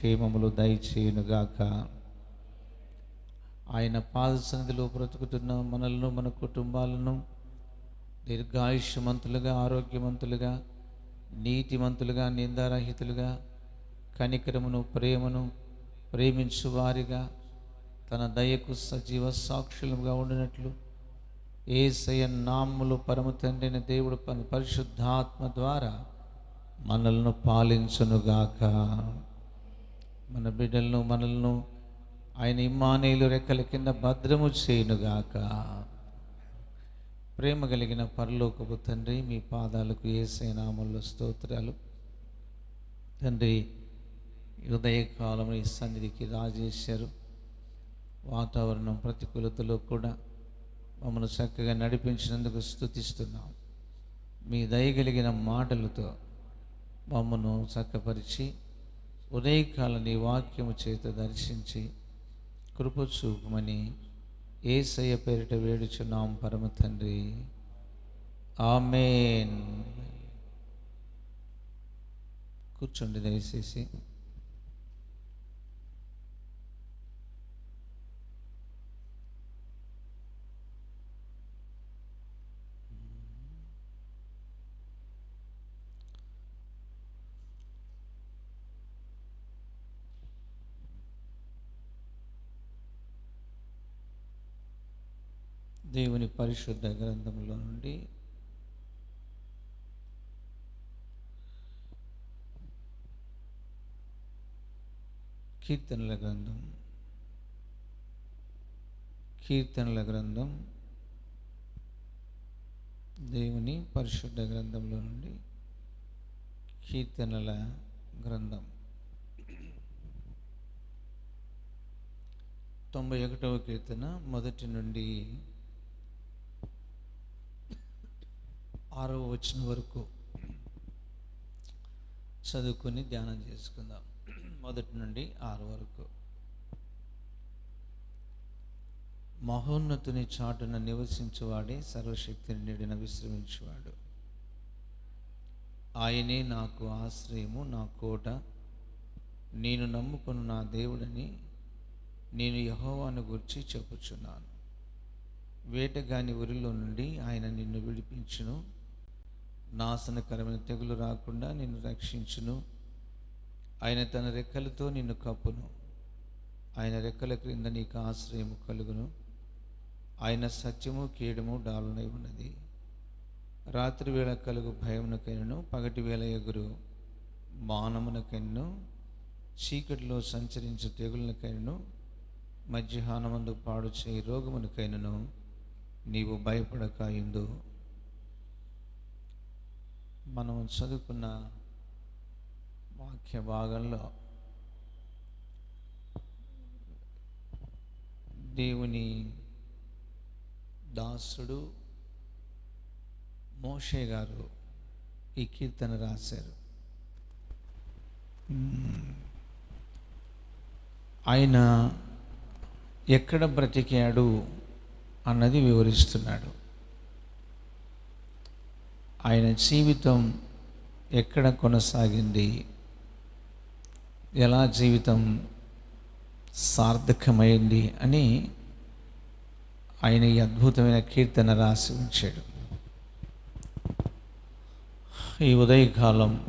క్షేమములు దయచేయునుగాక. ఆయన పాద సన్నిధిలో బ్రతుకుతున్న మనలను మన కుటుంబాలను దీర్ఘాయుష్యమంతులుగా ఆరోగ్యవంతులుగా నీతిమంతులుగా నిందారహితులుగా కనికరమును ప్రేమను ప్రేమించు వారిగా తన దయకు సజీవ సాక్షులుగా ఉండినట్లు ఏసయ నామ్ములు పరమ తండ్రిని దేవుడు పని పరిశుద్ధాత్మ ద్వారా మనల్ని పాలించునుగాక. మన బిడ్డలను మనల్ని ఆయన ఇమ్మానేలు రెక్కల కింద భద్రము చేయునుగాక. ప్రేమ కలిగిన పరలోకపు తండ్రి మీ పాదాలకు ఏసే నామంలో స్తోత్రాలు. తండ్రి ఉదయకాలం ఈ సన్నిధికి రాజేశారు. వాతావరణం ప్రతికూలతలో కూడా మమ్మల్ని చక్కగా నడిపించినందుకు స్థుతిస్తున్నాం మీ దయగలిగిన మాటలతో మమ్మను చక్కపరిచి ఉదయకాల నీ వాక్యము చేత దర్శించి కృప చూపమని ఏసయ్య పేరిట వేడుచున్నాం పరమ తండ్రి. ఆమెన్. కూర్చోండి దయచేసి. దేవుని పరిశుద్ధ గ్రంథంలో నుండి కీర్తనల గ్రంథం కీర్తనల గ్రంథం దేవుని పరిశుద్ధ గ్రంథంలో నుండి కీర్తనల గ్రంథం. తొంభై ఒకటవ కీర్తన మొదటి నుండి ఆరవ వచ్చిన వరకు చదువుకొని ధ్యానం చేసుకుందాం. మొదటి నుండి ఆరు వరకు. మహోన్నతుని చాటున నివసించువాడే సర్వశక్తిని నిడిన విశ్రమించువాడు. ఆయనే నాకు ఆశ్రయము నా కోట. నేను నమ్ముకున్న నా దేవుడని నేను యహోవాను గురించి చెప్పుచున్నాను. వేటగాని ఉరిలో నుండి ఆయన నిన్ను విడిపించును. నాశనకరమైన తెగులు రాకుండా నిన్ను రక్షించును. ఆయన తన రెక్కలతో నిన్ను కప్పును. ఆయన రెక్కల క్రింద నీకు ఆశ్రయము కలుగును. ఆయన సత్యము కీడము డాలునై ఉన్నది. రాత్రి వేళ కలుగు భయమునకైనను పగటి వేళ ఎగురు మానమునకైనను చీకటిలో సంచరించు తెగులకైనను మధ్యాహ్నమందు పాడు చేయి రోగమునకైనను నీవు భయపడక ఇందు మనం చదువుకున్న వాక్య భాగంలో దేవుని దాసుడు మోషే గారు ఈ కీర్తన రాశారు. ఆయన ఎక్కడ బ్రతికాడు అన్నది వివరిస్తున్నాడు. ఆయన జీవితం ఎక్కడ కొనసాగింది? ఎలా జీవితం సార్థకమైంది అని ఆయన ఈ అద్భుతమైన కీర్తన రాసి ఉంచాడు. ఈ ఉదయకాలం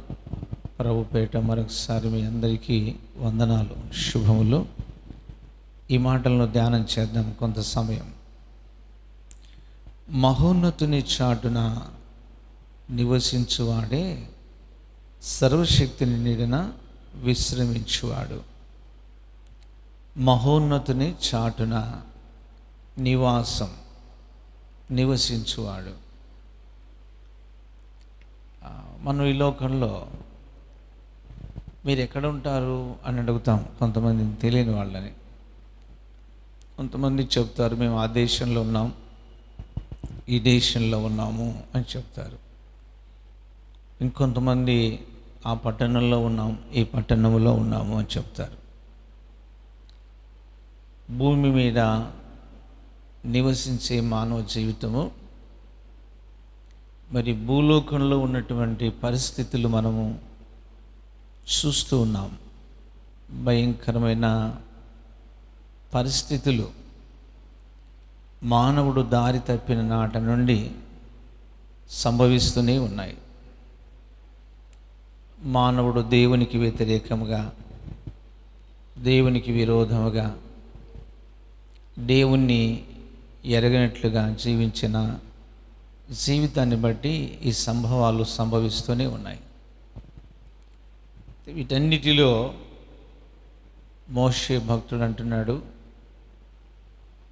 ప్రభుపేట మరొకసారి మీ అందరికీ వందనాలు శుభములు. ఈ మాటలను ధ్యానం చేద్దాం కొంత సమయం. మహోన్నతుని చాటున నివసించువాడే సర్వశక్తిని నీడిన విశ్రమించువాడు. మహోన్నతుని చాటున నివాసం నివసించువాడు. మనం ఈ లోకంలో మీరు ఎక్కడ ఉంటారు అని అడుగుతాం కొంతమంది తెలియని వాళ్ళని. కొంతమంది చెప్తారు మేము ఆ దేశంలో ఉన్నాం ఈ దేశంలో ఉన్నాము అని చెప్తారు. ఇంకొంతమంది ఆ పట్టణంలో ఉన్నాం ఈ పట్టణంలో ఉన్నాము అని చెప్తారు. భూమి మీద నివసించే మానవ జీవితము మరి భూలోకంలో ఉన్నటువంటి పరిస్థితులు మనము చూస్తూ ఉన్నాం. భయంకరమైన పరిస్థితులు. మానవుడు దారి తప్పిన నాట నుండి సంభవిస్తూనే ఉన్నాయి. మానవుడు దేవునికి వ్యతిరేకముగా దేవునికి విరోధముగా దేవుణ్ణి ఎరగనట్లుగా జీవించిన జీవితాన్ని బట్టి ఈ సంభవాలు సంభవిస్తూనే ఉన్నాయి. వీటన్నిటిలో మోషే భక్తుడు అంటున్నాడు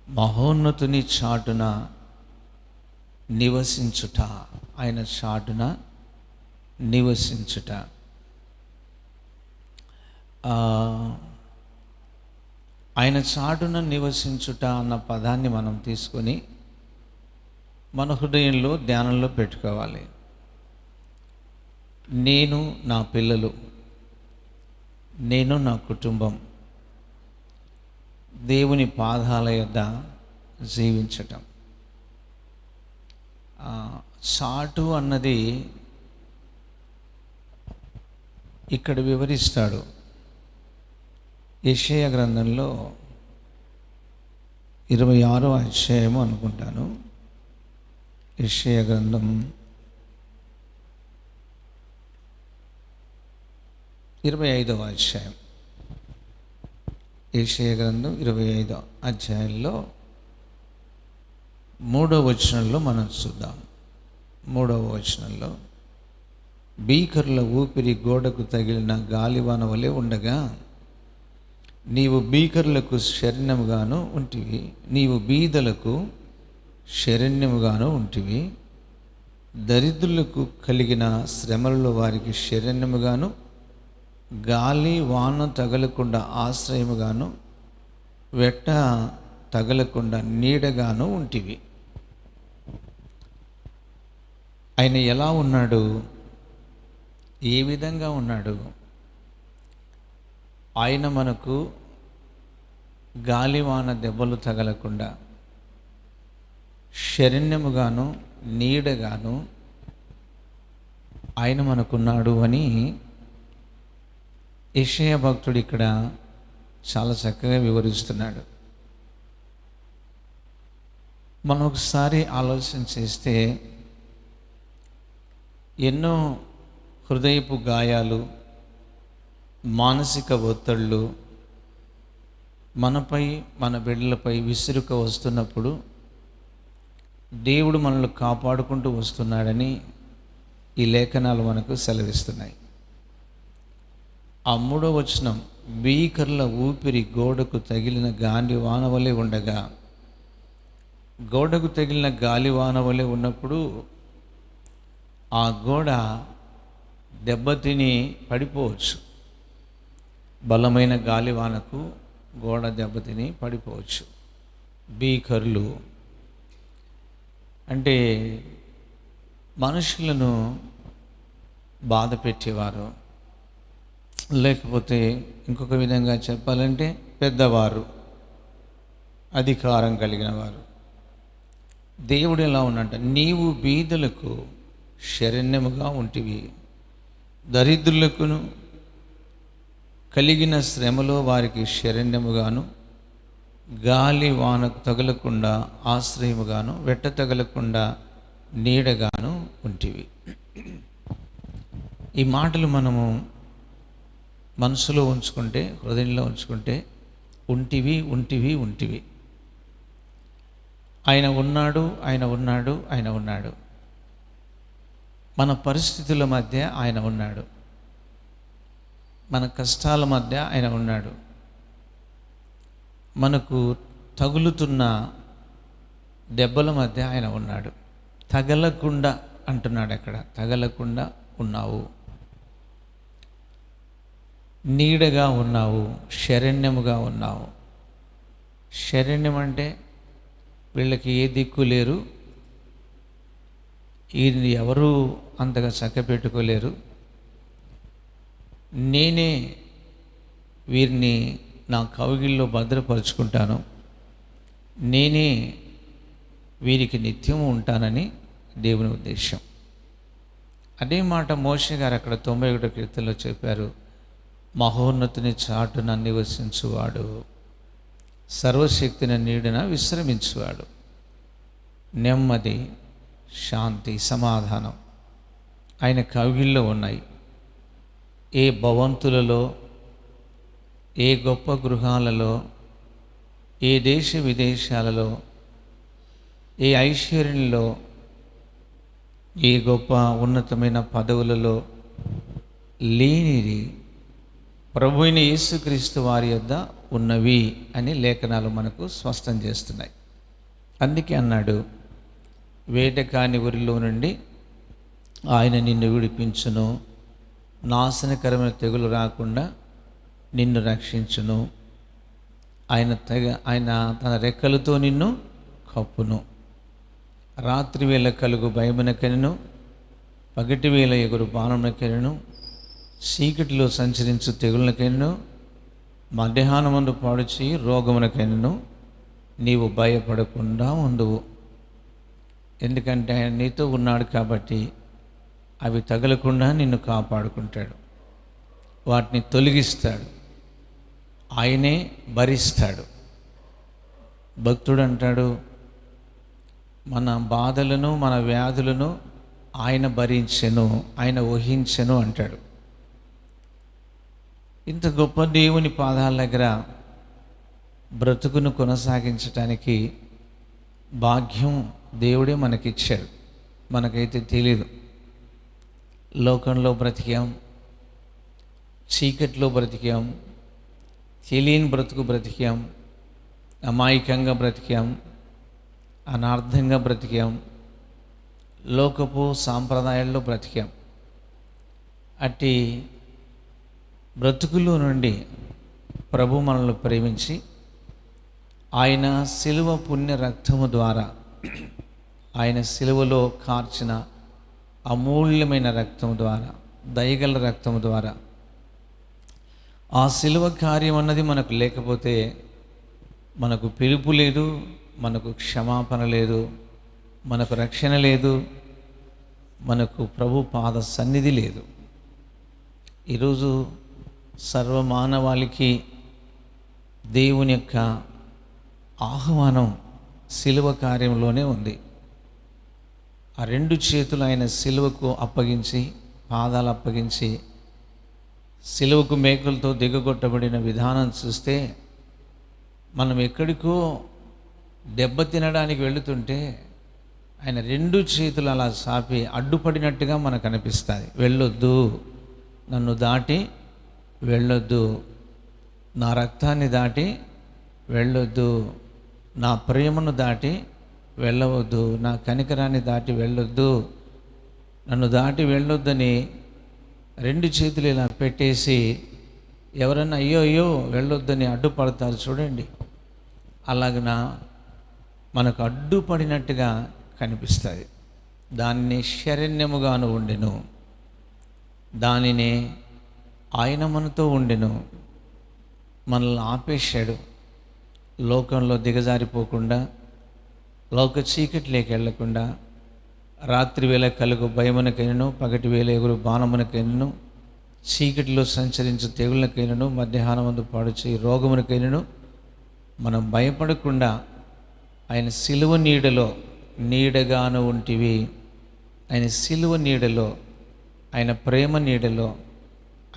మహోన్నతుని చాటున నివసించుట ఆయన చాటున నివసించుట. ఆయన చాటున నివసించుట అన్న పదాన్ని మనం తీసుకొని మన హృదయంలో ధ్యానంలో పెట్టుకోవాలి. నేను నా పిల్లలు నేను నా కుటుంబం దేవుని పాదాల యొద్ద జీవించటం. చాటు అన్నది ఇక్కడ వివరిస్తాడు. యెషయా గ్రంథంలో ఇరవై ఆరో అధ్యాయము అనుకుంటాను. యెషయా గ్రంథం ఇరవై ఐదవ అధ్యాయం. యెషయా గ్రంథం ఇరవై ఐదో అధ్యాయంలో మూడవ వచనంలో మనం చూద్దాం. మూడవ వచనంలో బీకర్ల ఊపిరి గోడకు తగిలిన గాలివాన వలె ఉండగా నీవు భీకరులకు శరణ్యముగాను ఉంటివి. నీవు బీదలకు శరణ్యముగాను ఉంటివి. దరిద్రులకు కలిగిన శ్రమలలో వారికి శరణ్యముగాను గాలి వాన తగలకుండా ఆశ్రయముగాను వెట్ట తగలకుండా నీడగాను ఉంటివి. ఆయన ఎలా ఉన్నాడు? ఏ విధంగా ఉన్నాడు? ఆయన మనకు గాలివాన దెబ్బలు తగలకుండా శరణ్యముగాను నీడగాను ఆయన మనకున్నాడు అని యెషయా భక్తుడు ఇక్కడ చాలా చక్కగా వివరిస్తున్నాడు. మనం ఒకసారి ఆలోచన చేస్తే ఎన్నో హృదయపు గాయాలు మానసిక ఒత్తిళ్ళు మనపై మన బిడ్డలపై విసురుక వస్తున్నప్పుడు దేవుడు మనల్ని కాపాడుకుంటూ వస్తున్నాడని ఈ లేఖనాలు మనకు సెలవిస్తున్నాయి. ఆ మూడో వచనం బీకర్ల ఊపిరి గోడకు తగిలిన గాలి వానవలే ఉండగా. గోడకు తగిలిన గాలి వానవలే ఉన్నప్పుడు ఆ గోడ దెబ్బతిని పడిపోవచ్చు. బలమైన గాలివానకు గోడ దెబ్బతిని పడిపోవచ్చు. బీకర్లు. అంటే మనుషులను బాధ పెట్టేవారు. లేకపోతే ఇంకొక విధంగా చెప్పాలంటే పెద్దవారు అధికారం కలిగిన వారు. దేవుడు ఎలా ఉన్నట నీవు బీదలకు శరణ్యముగా ఉంటివి దరిద్రులకును కలిగిన శ్రమలో వారికి శరణ్యముగాను గాలి వానకు తగలకుండా ఆశ్రయముగాను వెట్ట తగలకుండా నీడగాను ఉంటివి. ఈ మాటలు మనము మనసులో ఉంచుకుంటే హృదయంలో ఉంచుకుంటే ఉంటివి ఉంటివి ఉంటివి. ఆయన ఉన్నాడు ఆయన ఉన్నాడు ఆయన ఉన్నాడు. మన పరిస్థితుల మధ్య ఆయన ఉన్నాడు. మన కష్టాల మధ్య ఆయన ఉన్నాడు. మనకు తగులుతున్న దెబ్బల మధ్య ఆయన ఉన్నాడు. తగలకుండా అంటున్నాడు అక్కడ తగలకుండా ఉన్నావు. నీడగా ఉన్నావు శరణ్యముగా ఉన్నావు. శరణ్యం అంటే వీళ్ళకి ఏ దిక్కు లేరు. ఈయన్ని ఎవరూ అంతగా చక్కపెట్టుకోలేరు. నేనే వీరిని నా కవిగిల్లో భద్రపరుచుకుంటాను. నేనే వీరికి నిత్యము ఉంటానని దేవుని ఉద్దేశం అదే మాట మోషే గారు అక్కడ తొంభై ఒకటో కీర్తనలో చెప్పారు. మహోన్నతిని చాటున నివసించువాడు సర్వశక్తిని నీడున విశ్రమించువాడు. నెమ్మది శాంతి సమాధానం ఆయన కవిల్లో ఉన్నాయి. ఏ భవంతులలో ఏ గొప్ప గృహాలలో ఏ దేశ విదేశాలలో ఏ ఐశ్వర్యంలో ఏ గొప్ప ఉన్నతమైన పదవులలో లేనిది ప్రభుని యేసుక్రీస్తు వారి యొద్ద ఉన్నవి అని లేఖనాలు మనకు స్పష్టం చేస్తున్నాయి. అందుకే అన్నాడు వేటకాని ఊరిలో నుండి ఆయన నిన్ను విడిపించును. నాశనకరమైన తెగులు రాకుండా నిన్ను రక్షించును. ఆయన తెగ ఆయన తన రెక్కలతో నిన్ను కప్పును. రాత్రి వేళ కలుగు భయమునకెనను. పగటి వేళ ఎగురు బాణమునకెనను. చీకటిలో సంచరించు తెగులకైనను మధ్యాహ్నమందు పాడుచి చేయి నీవు భయపడకుండా ఉండువు. ఎందుకంటే ఆయన నీతో ఉన్నాడు కాబట్టి అవి తగలకుండా నిన్ను కాపాడుకుంటాడు. వాటిని తొలగిస్తాడు. ఆయనే భరిస్తాడు. భక్తుడు అంటాడు మన బాధలను మన వ్యాధులను ఆయన భరించెను ఆయన ఊహించెను అంటాడు. ఇంత గొప్ప దేవుని పాదాల దగ్గర బ్రతుకును కొనసాగించటానికి భాగ్యం దేవుడే మనకిచ్చాడు. మనకైతే తెలీదు. లోకంలో బ్రతికాం చీకట్లో బ్రతికాం తెలియని బ్రతుకు బ్రతికాం అమాయకంగా బ్రతికాం అనార్థంగా బ్రతికాం లోకపు సాంప్రదాయాల్లో బ్రతికాం. అట్టి బ్రతుకులో నుండి ప్రభు మనల్ని ప్రేమించి ఆయన శిలువ పుణ్య రక్తము ద్వారా ఆయన శిలువలో కార్చిన అమూల్యమైన రక్తం ద్వారా దయగల రక్తం ద్వారా. ఆ శిలువ కార్యం అన్నది మనకు లేకపోతే మనకు పిలుపు లేదు మనకు క్షమాపణ లేదు మనకు రక్షణ లేదు మనకు ప్రభు పాద సన్నిధి లేదు. ఈరోజు సర్వమానవాళికి దేవుని యొక్క ఆహ్వానం శిలువ కార్యంలోనే ఉంది. ఆ రెండు చేతులు ఆయన సిలువకు అప్పగించి పాదాలు అప్పగించి సిలువకు మేకులతో దిగగొట్టబడిన విధానం చూస్తే మనం ఎక్కడికో దెబ్బ తినడానికి వెళుతుంటే ఆయన రెండు చేతులు అలా సాపి అడ్డుపడినట్టుగా మనకు అనిపిస్తుంది. వెళ్ళొద్దు నన్ను దాటి వెళ్ళొద్దు నా రక్తాన్ని దాటి వెళ్ళొద్దు నా ప్రేమను దాటి వెళ్ళవద్దు నా కనికరాన్ని దాటి వెళ్ళొద్దు. నన్ను దాటి వెళ్ళొద్దని రెండు చేతులు ఇలా పెట్టేసి ఎవరన్నా అయ్యో అయ్యో వెళ్ళొద్దని అడ్డుపడతారు చూడండి. అలాగన మనకు అడ్డుపడినట్టుగా కనిపిస్తుంది దాన్ని శరణ్యముగాను ఉండెను. దానిని ఆయన మనతో ఉండెను. మనల్ని ఆపేశాడు. లోకంలో దిగజారిపోకుండా లోక చీకటిలోకి వెళ్ళకుండా రాత్రి వేళ కలుగు భయమునకైనను పగటి వేళ ఎగురు బాణమునకైనను చీకటిలో సంచరించు తెగులకైనను మధ్యాహ్నమందు పాడు చేయి రోగమునకైనను మనం భయపడకుండా ఆయన సిలువ నీడలో నీడగాను ఉంటివి. ఆయన సిలువ నీడలో ఆయన ప్రేమ నీడలో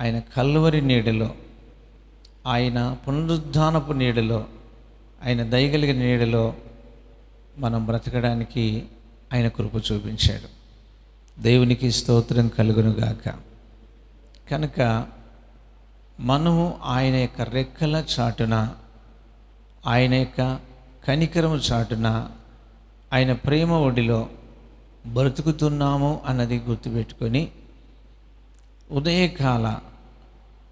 ఆయన కల్వరి నీడలో ఆయన పునరుద్ధానపు నీడలో ఆయన దయగలిగిన నీడలో మనం బ్రతకడానికి ఆయన కృప చూపించాడు. దేవునికి స్తోత్రం కలుగునుగాక. కనుక మనము ఆయన యొక్క రెక్కల చాటున ఆయన యొక్క కనికరము చాటున ఆయన ప్రేమ ఒడిలో బ్రతుకుతున్నాము అన్నది గుర్తుపెట్టుకొని ఉదయకాల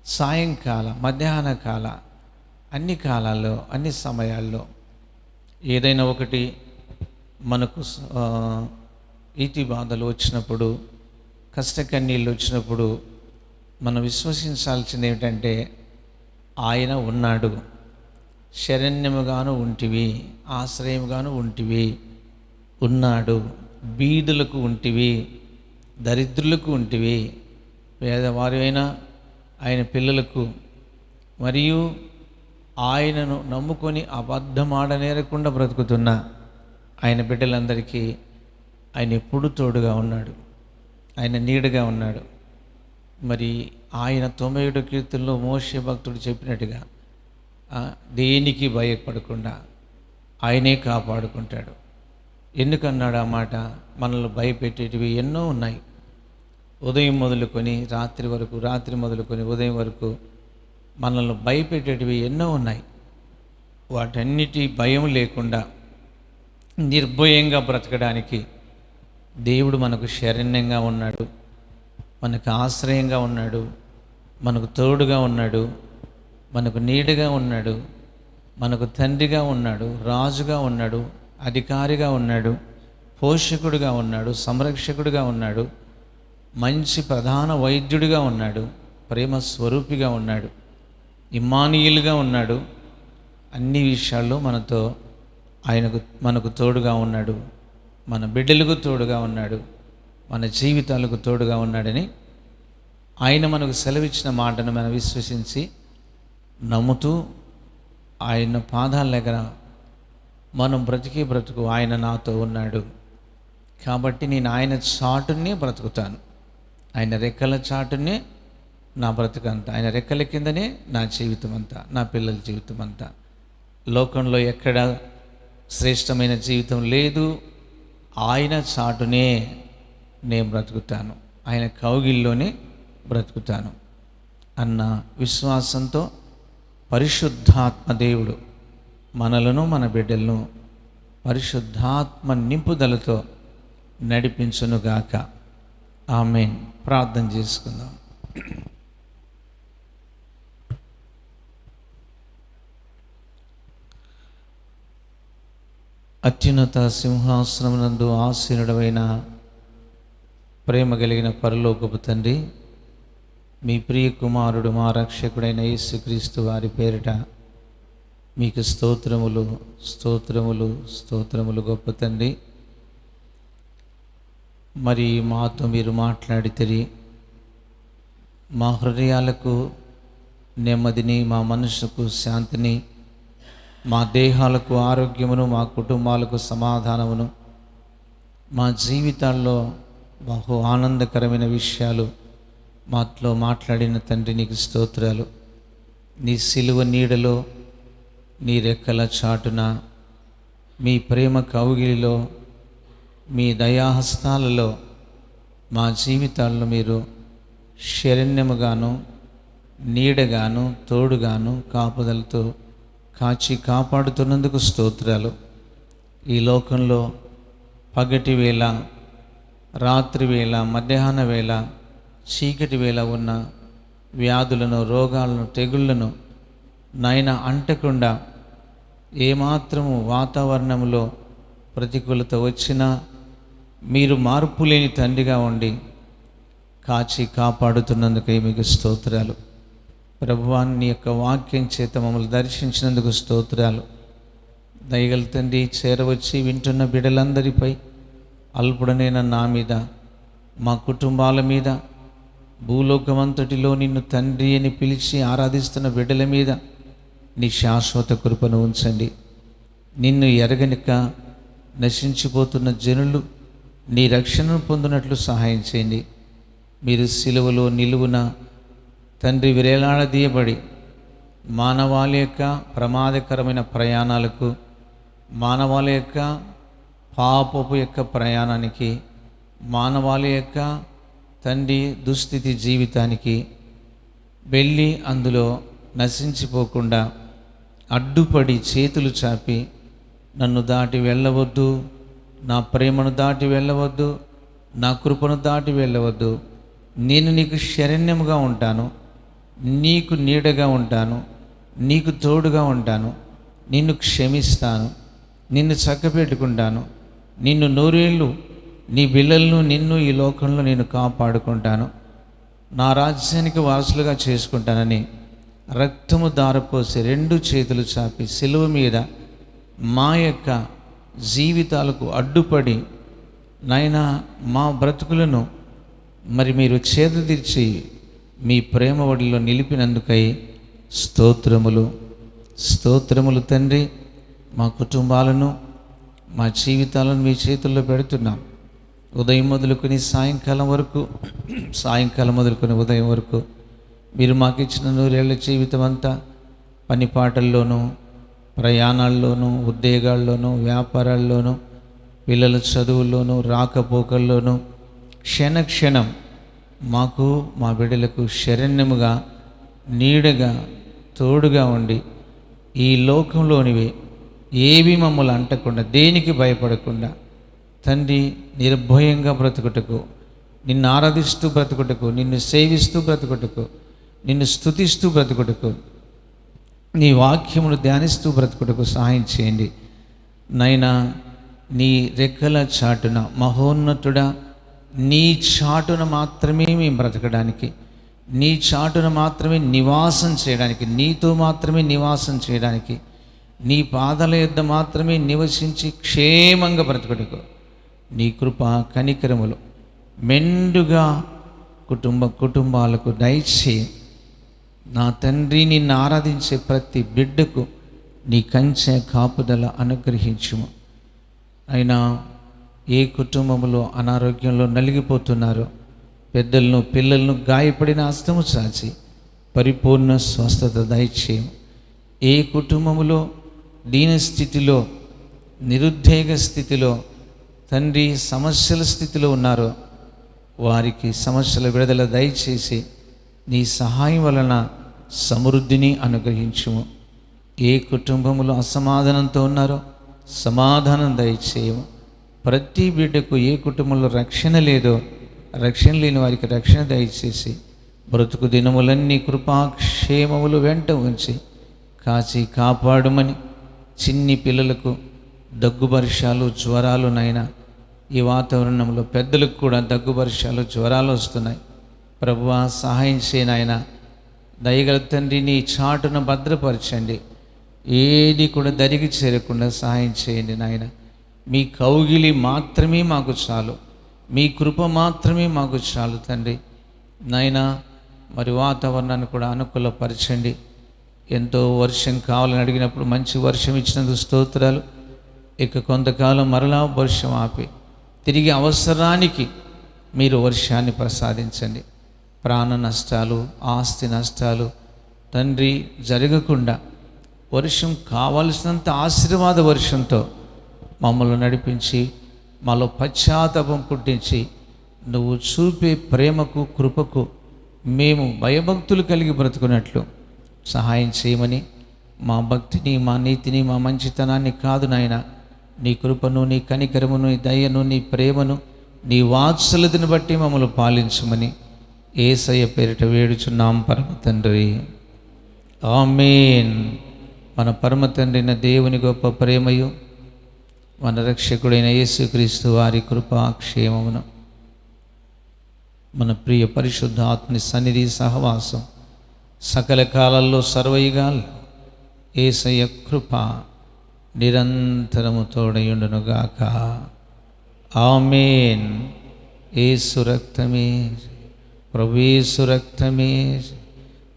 సాయంకాల మధ్యాహ్న కాల అన్ని కాలాల్లో అన్ని సమయాల్లో ఏదైనా ఒకటి మనకు ఈటి బాధలు వచ్చినప్పుడు కష్టకన్నీళ్ళు వచ్చినప్పుడు మనం విశ్వసించాల్సింది ఏమిటంటే ఆయన ఉన్నాడు. శరణ్యముగాను ఉంటివి ఆశ్రయముగాను ఉంటివి ఉన్నాడు. బీదులకు ఉంటివి దరిద్రులకు ఉంటివి పేదవారైనా ఆయన పిల్లలకు మరియు ఆయనను నమ్ముకొని అబద్ధమాడనేరకుండా బ్రతుకుతున్న. ఆయన బిడ్డలందరికీ ఆయన ఎప్పుడు తోడుగా ఉన్నాడు. ఆయన నీడగా ఉన్నాడు. మరి ఆయన తొంభై ఏడు కీర్తనలో మోషే భక్తుడు చెప్పినట్టుగా దేనికి భయపడకుండా ఆయనే కాపాడుకుంటాడు. ఎందుకన్నాడు ఆ మాట? మనల్ని భయపెట్టేటివి ఎన్నో ఉన్నాయి. ఉదయం మొదలుకొని రాత్రి వరకు రాత్రి మొదలుకొని ఉదయం వరకు మనల్ని భయపెట్టేటివి ఎన్నో ఉన్నాయి. వాటన్నిటి భయం లేకుండా నిర్భయంగా బ్రతకడానికి దేవుడు మనకు శరణ్యంగా ఉన్నాడు మనకు ఆశ్రయంగా ఉన్నాడు మనకు తోడుగా ఉన్నాడు మనకు నీడగా ఉన్నాడు మనకు తండ్రిగా ఉన్నాడు రాజుగా ఉన్నాడు అధికారిగా ఉన్నాడు పోషకుడిగా ఉన్నాడు సంరక్షకుడిగా ఉన్నాడు మంచి ప్రధాన వైద్యుడిగా ఉన్నాడు ప్రేమ స్వరూపిగా ఉన్నాడు ఇమానియులుగా ఉన్నాడు. అన్ని విషయాల్లో మనతో ఆయనకు మనకు తోడుగా ఉన్నాడు మన బిడ్డలకు తోడుగా ఉన్నాడు మన జీవితాలకు తోడుగా ఉన్నాడని ఆయన మనకు సెలవిచ్చిన మాటను మనం విశ్వసించి నమ్ముతూ ఆయన పాదాల దగ్గర మనం బ్రతికే బ్రతుకు ఆయన నాతో ఉన్నాడు. కాబట్టి నేను ఆయన చాటునే బ్రతుకుతాను. ఆయన రెక్కల చాటునే నా బ్రతుకంతా. ఆయన రెక్కల కిందనే నా జీవితం అంతా నా పిల్లల జీవితం అంతా లోకంలో ఎక్కడ శ్రేష్టమైన జీవితం లేదు. ఆయన చాటునే నేను బ్రతుకుతాను. ఆయన కౌగిల్లోనే బ్రతుకుతాను అన్న విశ్వాసంతో పరిశుద్ధాత్మ దేవుడు మనలను మన బిడ్డలను పరిశుద్ధాత్మ నింపుదలతో నడిపించునుగాక. ఆమెన్. ప్రార్థన చేసుకుందాం. అత్యున్నత సింహాసనమునందు ఆసీనుడమైన ప్రేమ కలిగిన పరలోకపు తండ్రి మీ ప్రియ కుమారుడు మా రక్షకుడైన యేసుక్రీస్తు వారి పేరిట మీకు స్తోత్రములు స్తోత్రములు స్తోత్రములు గొప్ప తండ్రి. మరి మాతో మీరు మాట్లాడితే మా హృదయాలకు నెమ్మదిని మా మనసుకు శాంతిని మా దేహాలకు ఆరోగ్యమును మా కుటుంబాలకు సమాధానమును మా జీవితాల్లో బహు ఆనందకరమైన విషయాలు మాతో మాట్లాడిన తండ్రి నీకు స్తోత్రాలు. నీ సిలువ నీడలో నీ రెక్కల చాటున మీ ప్రేమ కౌగిలిలో మీ దయాహస్తాలలో మా జీవితాల్లో మీరు శరణ్యముగాను నీడగాను తోడుగాను కాపుదలతో కాచి కాపాడుతున్నందుకు స్తోత్రాలు. ఈ లోకంలో పగటి వేళ రాత్రి వేళ మధ్యాహ్న వేళ చీకటి వేళ ఉన్న వ్యాధులను రోగాలను తెగుళ్ళను నైనా అంటకుండా ఏమాత్రము వాతావరణంలో ప్రతికూలత వచ్చినా మీరు మార్పు లేని తండ్రిగా ఉండి కాచి కాపాడుతున్నందుకై మీకు స్తోత్రాలు. ప్రభువాన్ని యొక్క వాక్యం చేత మమ్మల్ని దర్శించినందుకు స్తోత్రాలు. దయగల తండ్రి చేరవచ్చి వింటున్న బిడలందరిపై అల్పుడనైన నా మీద మా కుటుంబాల మీద భూలోకమంతటిలో నిన్ను తండ్రి అని పిలిచి ఆరాధిస్తున్న బిడ్డల మీద నీ శాశ్వత కృపను ఉంచండి. నిన్ను ఎరగనిక నశించిపోతున్న జనులు నీ రక్షణను పొందినట్లు సహాయం చేయండి. మీరు సిలువలో నిలువున తండ్రి విరేలాడదీయబడి మానవాళి యొక్క ప్రమాదకరమైన ప్రయాణాలకు మానవాళి యొక్క పాపపు యొక్క ప్రయాణానికి మానవాళి యొక్క తండ్రి దుస్థితి జీవితానికి వెళ్ళి అందులో నశించిపోకుండా అడ్డుపడి చేతులు చాపి నన్ను దాటి వెళ్ళవద్దు నా ప్రేమను దాటి వెళ్ళవద్దు నా కృపను దాటి వెళ్ళవద్దు నేను నీకు శరణ్యముగా ఉంటాను. నీకు నీడగా ఉంటాను నీకు తోడుగా ఉంటాను నిన్ను క్షమిస్తాను నిన్ను చక్కబెట్టుకుంటాను నిన్ను నూరేళ్ళు నీ బిళ్ళలను నిన్ను ఈ లోకంలో నేను కాపాడుకుంటాను నా రాజ్యానికి వారసులుగా చేసుకుంటానని రక్తము దారపోసి రెండు చేతులు చాపి సిలువ మీద మా యొక్క జీవితాలకు అడ్డుపడి నాయన మా బ్రతుకులను మరి మీరు చేదతీర్చి మీ ప్రేమ ఒడిలో నిలిపినందుకై స్తోత్రములు. స్తోత్రములు తండ్రి మా కుటుంబాలను మా జీవితాలను మీ చేతుల్లో పెడుతున్నాం. ఉదయం మొదలుకొని సాయంకాలం వరకు సాయంకాలం మొదలుకొని ఉదయం వరకు మీరు మాకు ఇచ్చిన నూరేళ్ళ జీవితం అంతా పని పాటల్లోనూ ప్రయాణాల్లోనూ ఉద్యోగాల్లోనూ వ్యాపారాల్లోనూ పిల్లల చదువుల్లోనూ రాకపోకల్లోనూ క్షణ క్షణం మాకు మా బిడ్డలకు శరణ్యముగా నీడగా తోడుగా ఉండి ఈ లోకంలోనివి ఏవి మమ్మల్ని అంటకుండా దేనికి భయపడకుండా తండ్రి నిర్భయంగా బ్రతుకుటకు నిన్ను ఆరాధిస్తూ బ్రతుకుటకు నిన్ను సేవిస్తూ బ్రతుకుటకు నిన్ను స్తుతిస్తూ బ్రతుకుటకు నీ వాక్యమును ధ్యానిస్తూ బ్రతుకుటకు సహాయం చేయండి. నైనా నీ రెక్కల చాటున మహోన్నతుడా నీ చాటును మాత్రమే మేము బ్రతకడానికి నీ చాటును మాత్రమే నివాసం చేయడానికి నీతో మాత్రమే నివాసం చేయడానికి నీ పాదల యొద్ద మాత్రమే నివసించి క్షేమంగా బ్రతకటకు నీ కృప కనికరములు మెండుగా కుటుంబ కుటుంబాలకు దయచేయి. నా తండ్రి నిన్ను ఆరాధించే ప్రతి బిడ్డకు నీ కంచె కాపుదల అనుగ్రహించుము. అయినా ఏ కుటుంబంలో అనారోగ్యంలో నలిగిపోతున్నారో. పెద్దలను పిల్లలను గాయపడిన అస్తము చాచి పరిపూర్ణ స్వస్థత దయచేయం. ఏ కుటుంబంలో దీన స్థితిలో నిరుద్వేగ స్థితిలో తండ్రి సమస్యల స్థితిలో ఉన్నారో వారికి సమస్యల విడుదల దయచేసి నీ సహాయం వలన సమృద్ధిని అనుగ్రహించుము. ఏ కుటుంబంలో అసమాధానంతో ఉన్నారో సమాధానం దయచేయము ప్రతి బిడ్డకు ఏ కుటుంబంలో రక్షణ లేదో రక్షణ లేని వారికి రక్షణ దయచేసి బ్రతుకు దినములన్నీ కృపాక్షేమములు వెంట ఉంచి కాచి కాపాడమని చిన్ని పిల్లలకు దగ్గు వర్షాలు జ్వరాలు నైనా ఈ వాతావరణంలో పెద్దలకు కూడా దగ్గు వర్షాలు జ్వరాలు వస్తున్నాయి. ప్రభువా సహాయం చేయనాయన దయగల తండ్రిని నీ భద్రపరచండి. ఏది కూడా దరిగి చేరకుండా సహాయం చేయండి నాయన. మీ కౌగిలి మాత్రమే మాకు చాలు. మీ కృప మాత్రమే మాకు చాలు తండ్రి. నాయన మరి వాతావరణాన్ని కూడా అనుకూలపరచండి. ఎంతో వర్షం కావాలని అడిగినప్పుడు మంచి వర్షం ఇచ్చినందుకు స్తోత్రాలు. ఇక కొంతకాలం మరలా వర్షం ఆపి తిరిగి అవసరానికి మీరు వర్షాన్ని ప్రసాదించండి. ప్రాణ నష్టాలు ఆస్తి నష్టాలు తండ్రి జరగకుండా వర్షం కావలసినంత ఆశీర్వాద వర్షంతో మమ్మల్ని నడిపించి మాలో పశ్చాత్తాపం పుట్టించి నువ్వు చూపే ప్రేమకు కృపకు మేము భయభక్తులు కలిగి బ్రతుకున్నట్లు. సహాయం చేయమని మా భక్తిని మా నీతిని మా మంచితనాన్ని కాదు నాయన. నీ కృపను నీ కనికరమును నీ దయను నీ ప్రేమను నీ వాత్సల్యతను బట్టి మమ్మల్ని పాలించమని ఏసయ్య పేరిట వేడుచున్నాం పరమ తండ్రి. ఆమెన్. మన పరమ తండ్రిన దేవుని గొప్ప ప్రేమయు మన రక్షకుడైన యేసుక్రీస్తు వారి కృపాక్షేమమును మన ప్రియ పరిశుద్ధ ఆత్మని సన్నిధి సహవాసం సకల కాలాల్లో సర్వయుగాలు ఏసయ్య కృప నిరంతరము తోడయుండునుగాక. ఆమెన్. ఏసు రక్తమే. ప్రభేసు రక్తమే.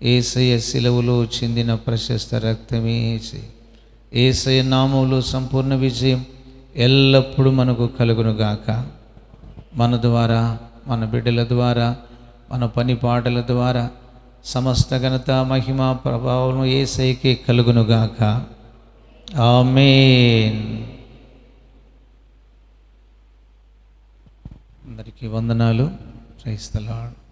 ఏసయ శిలవులో చెందిన ప్రశస్త రక్తమే. ఏసయ నామంలో సంపూర్ణ విజయం ఎల్లప్పుడూ మనకు కలుగునుగాక. మన ద్వారా మన బిడ్డల ద్వారా మన పని పాటల ద్వారా సమస్త ఘనత మహిమ ప్రభావం ఏసైకే కలుగునుగాక. ఆమెన్. అందరికీ వందనాలు. క్రైస్తలాడు